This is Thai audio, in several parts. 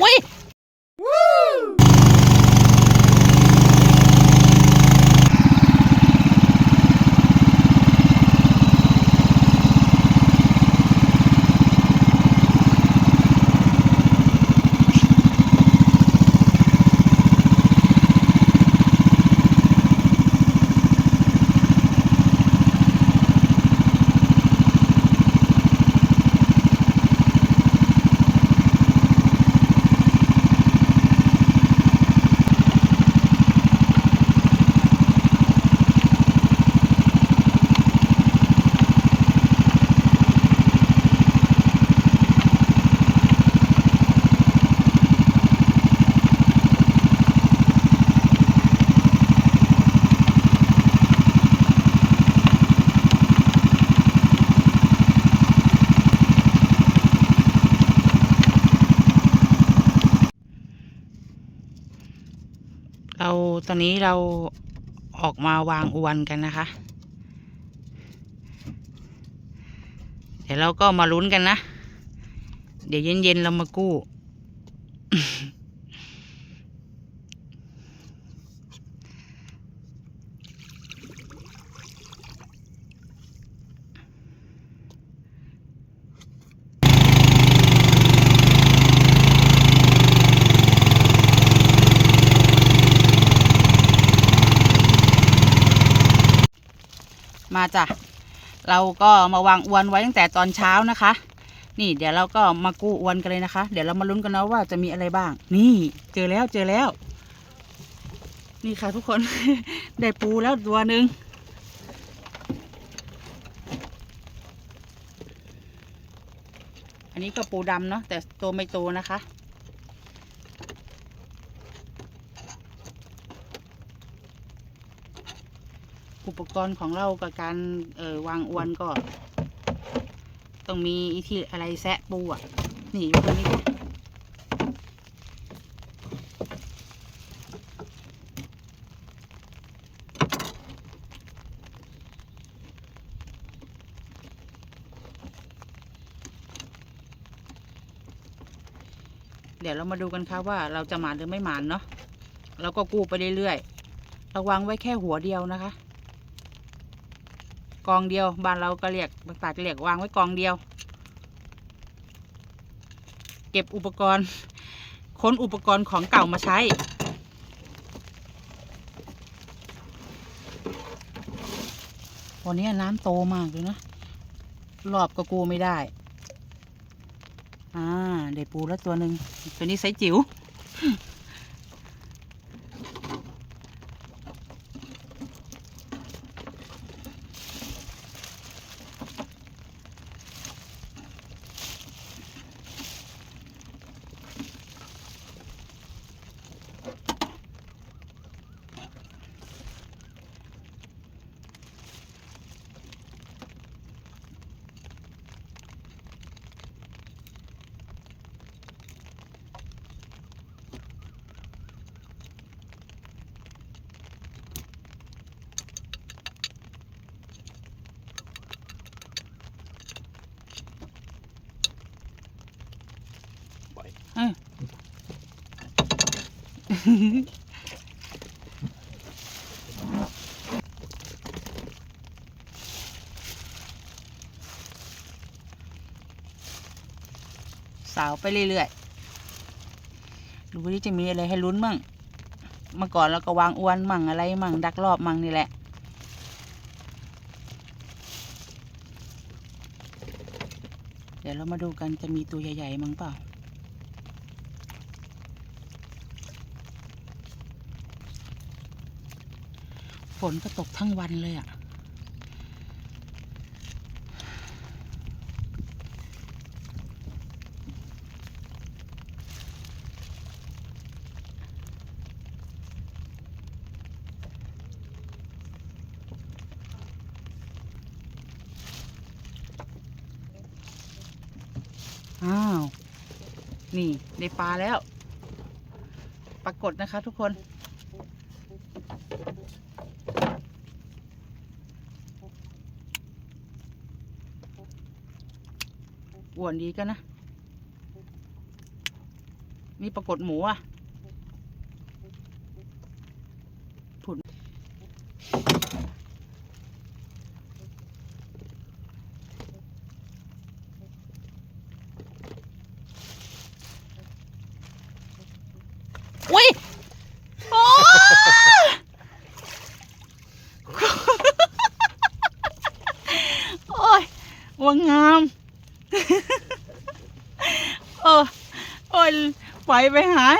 อุ้ย เรา ตอนนี้เราออกมาวางอวนกันนะคะ เดี๋ยวเราก็มาลุ้นกันนะ เดี๋ยวเย็นๆเรามากู้ มาจ้ะเราก็มาวางอวนไว้ตั้งแต่ตอนเช้านะคะ นี่เดี๋ยวเราก็มากู้อวนกันเลยนะคะ เดี๋ยวเรามาลุ้นกันนะว่าจะมีอะไรบ้าง นี่เจอแล้วเจอแล้ว นี่ค่ะทุกคน ได้ปูแล้วตัวหนึ่งอันนี้ก็ปูดำเนาะแต่ตัวไม่โตนะคะ อุปกรณ์ของเรากับการเออวางอวนก็ต้องมีอีที่อะไรแซะปูอะ นี่อยู่ตรงนี้เดี๋ยวเรามาดูกันค่ะว่าเราจะหมานหรือไม่หมานเนาะเราก็กู้ไปเรื่อยๆเราวางไว้แค่หัวเดียวนะคะ กองเดียว บ้านเราก็เรียกภาษาจะเรียกวางไว้กองเดียว เก็บอุปกรณ์ค้นอุปกรณ์ของเก่ามาใช้ วันนี้น้ำโตมากเลยนะ รอบก็กูไม่ได้ อ่า ได้ปูแล้วตัวหนึ่งตัวนี้ไซส์จิ๋ว อ้ยสาวไปเรื่อยๆ ดูว่าจะมีอะไรให้ลุ้นมั่ง เมื่อก่อนเราก็วางอวนมั่งอะไรมั่งดักรอบมั่งนี่แหละ เดี๋ยวเรามาดูกันจะมีตัวใหญ่ ๆ มั้งเปล่า นก็ตกทั้งวันเลยอะ่ะ อ้าว นี่ได้ปลาแล้ว ปรากฏนะคะทุกคน วนดีกันนะ มีปรากฏหมูอะผุนอุ้ยโอ้โอ้ยว่างาม โอ้โอ้ยไหวไปหาย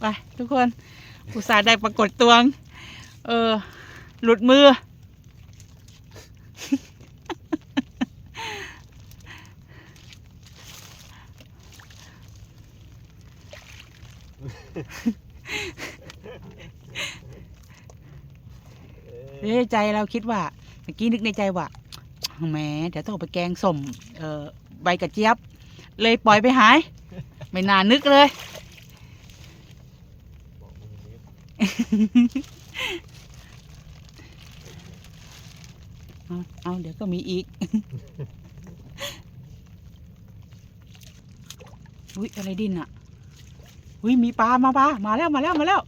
ไปทุกคน อุตส่าห์ได้ปรากฏตวง เออ หลุดมือ เอ้ยใจเราคิดว่าเมื่อกี้นึกในใจว่าแหมเดี๋ยวต้องเอาไปแกงสมเอ่อใบกระเจี๊ยบ เลยปล่อยไปหาย ไม่นานนึกเลย เอาเอาเดี๋ยวก็มีอีก อุ้ยอะไรดินอะ อุ้ยมีปลามาปลามาแล้วมาแล้วมาแล้ว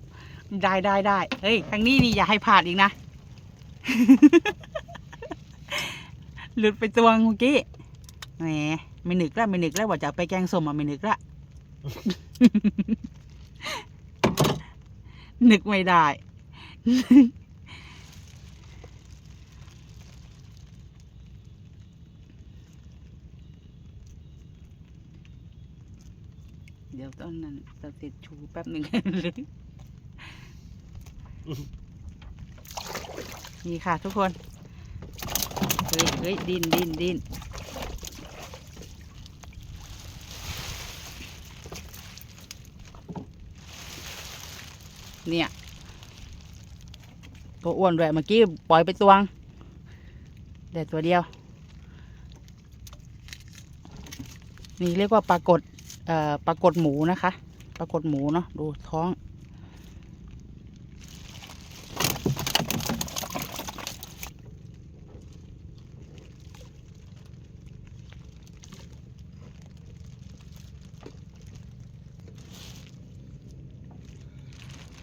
ได้ได้ได้เฮ้ยทางนี้นี่อย่าให้พลาดอีกนะ หลุดไปตวงเมื่อกี้แหมไม่นึกแล้วไม่นึกแล้วว่าจะเอาไปแกงส้มอะไม่นึกละ นึกไม่ได้ เดี๋ยวต้นนั้นจะติดชูแป๊บหนึ่ง นี่ค่ะทุกคนเฮ้ยเฮ้ยดินดินดินเนี่ยตัวอ้วนด้วยเมื่อกี้ปล่อยไปตวงแต่ตัวเดียว นี่เรียกว่าปลากดเอ่อปลากดหมูนะคะปลากดหมูเนาะดูท้อง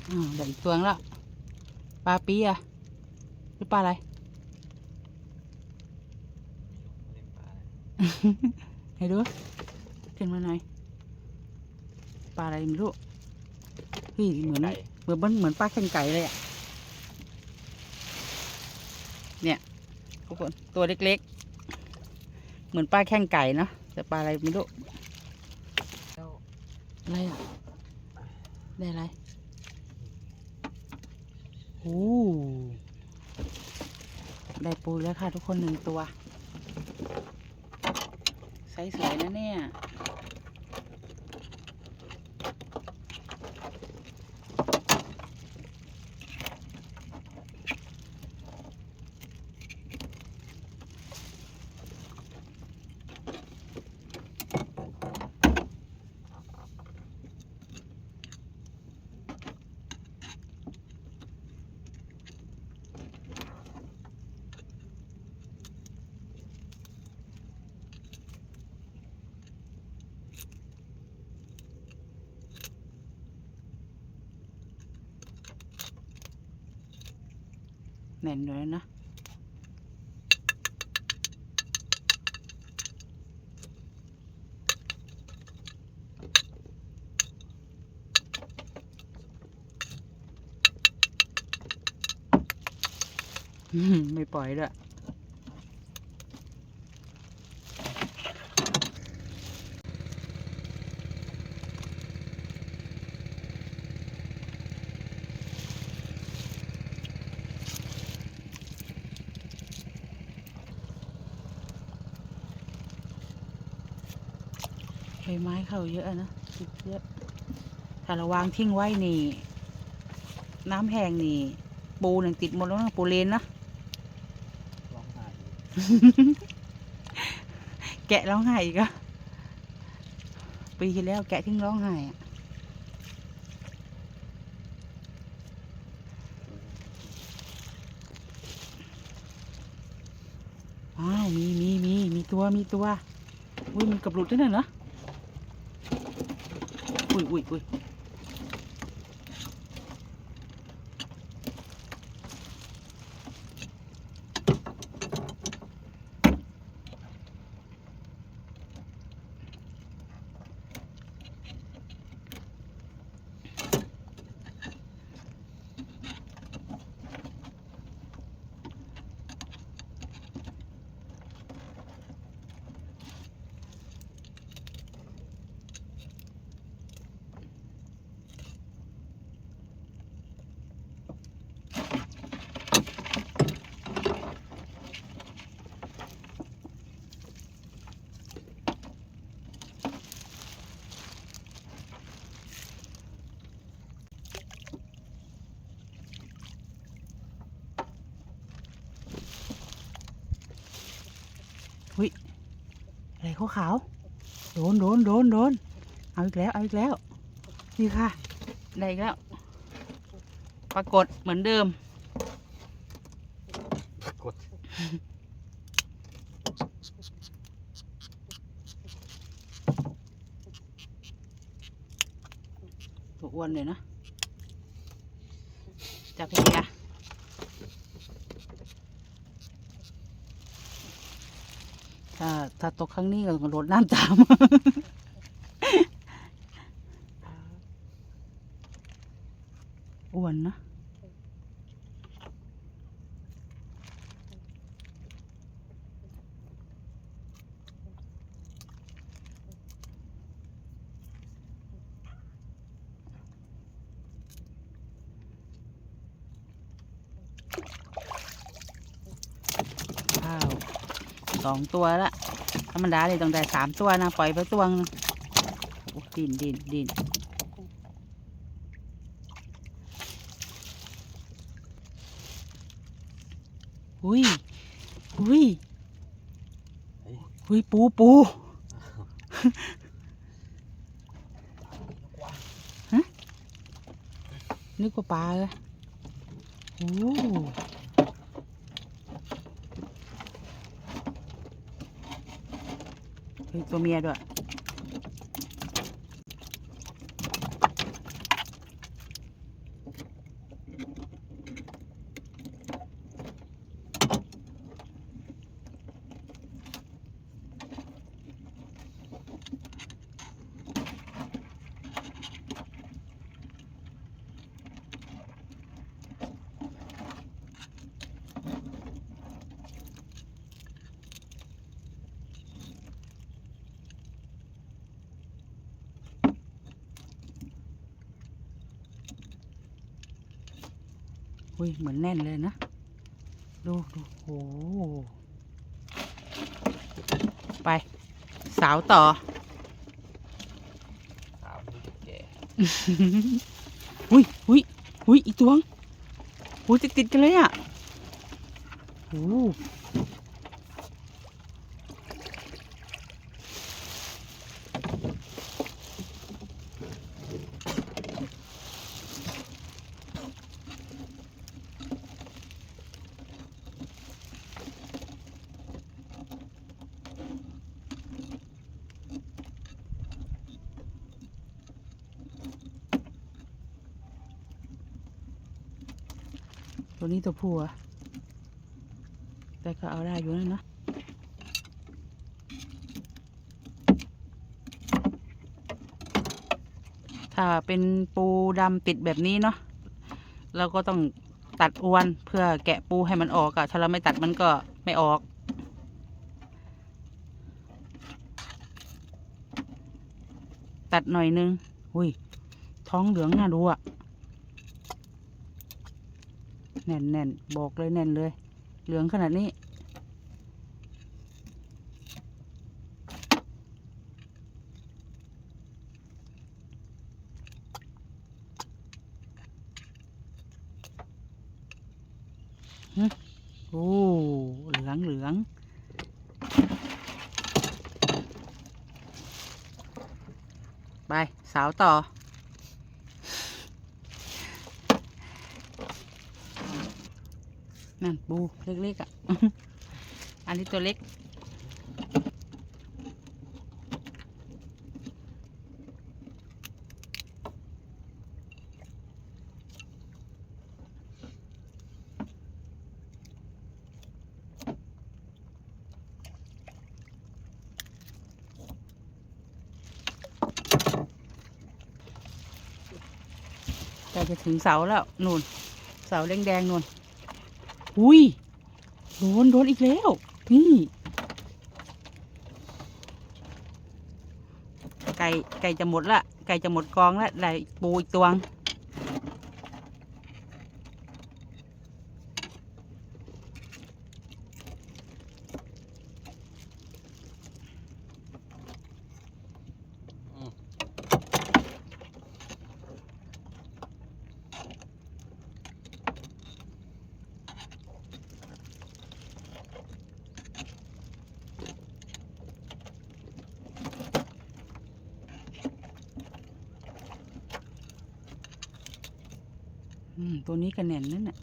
อ่าวได้อีกตัวนึงแล้วปลาปีอะหรือปลาอะไรเล่นปลาให้ดูขึ้นมาหน่อยปลาอะไรไม่รู้เฮ้ยเหมือนไก่ เหมือนเหมือนปลาแข่งไก่เลยอะเนี่ยทุกคนตัวเล็กๆ เหมือนปลาแข่งไก่เนาะแต่ปลาอะไรไม่รู้แล้วอะไรอะ ได้อะไร โอ้ได้ปูแล้วค่ะทุกคนหนึ่งตัวไซส์สวยนะเนี่ย แน่นเลยนะไม่ปล่อยด้วย ไม้เข้าเยอะนะติดเยอะ ถ้าเราวางทิ้งไว้นี่ น้ำแห้งนี่ ปูหนึ่งติดหมดแล้วนะปูเลนนะร้องไห้แกะร้องไห้อีกอะปีที่แล้วแกะทิ้งร้องไห้อะไปอ้าวมีมีมีมีตัวมีตัวอุ้ยมันเกับหลุดได้วน่ะเนอะ อุ้ยอุ้ อุ้ยอะไรขาวขาวๆโดนโดนโดนโดนเอาอีกแล้วเอาอีกแล้วนี่ค่ะได้อีกแล้วปรากฏเหมือนเดิมกดตัวอ้วนเลยนะจับยังไงอะ ถ้าตกครั้งนี้ก็ต้องโดดน้ำตาม อ้วนนะว้าวสองตัวละ ธรรมดาเลยต้องได้สามตัวนะ ปล่อยไปตัวนึงดินดินดินหุยอุ้ยหุยปูปูฮะนึกว่าปลาเลยโอ้เฮ้ย ตัวเมียด้วย อุ้ยเหมือนแน่นเลยนะ ดูดูโอ้โหไป สาวต่อ สาวนี่แก่อุ้ยอุ้ยอุ้ยอีกตัวงอุ้ยติดติดๆกันเลยอะโอ้ ตัวนี้ตัวผู้อะแต่ก็เอาได้อยู่นะเนาะถ้าเป็นปูดำติดแบบนี้เนาะเราก็ต้องตัดอวนเพื่อแกะปูให้มันออกอะถ้าเราไม่ตัดมันก็ไม่ออก ตัดหน่อยนึง อุ้ย ท้องเหลืองน่าดูอะ แน่นแน่นบอกเลยแน่นเลย เหลืองขนาดนี้ โอ้ เหลืองเหลืองไป สาวต่อ นั่นปูเล็กๆอะ อันนี้ตัวเล็กใกล้จะถึงเสาแล้วนู่น เสาแดงๆนู่น อุ้ยโดนโดนอีกแล้ว นี่ไก่ไก่จะหมดละ ไก่จะหมดกองละได้ปูอีกตวง ตัวนี้กระแน่นนั่นแหละ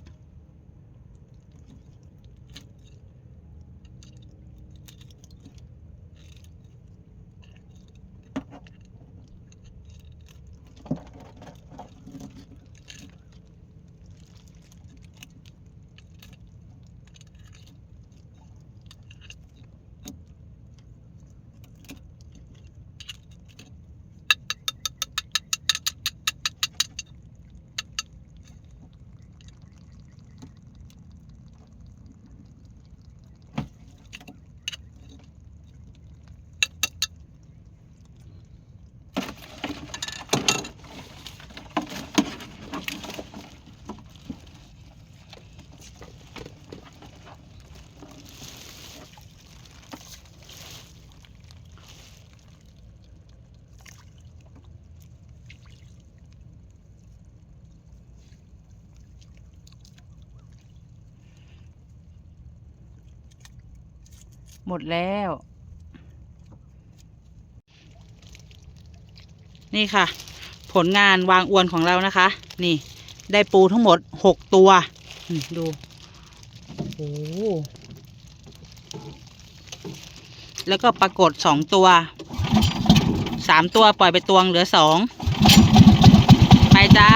หมดแล้ว นี่ค่ะ ผลงานวางอวนของเรานะคะ นี่ ได้ปูทั้งหมดหกตัวดูโอ้แล้วก็ปรากฏสองตัวสามตัวปล่อยไปตวงเหลือสองไปจ้า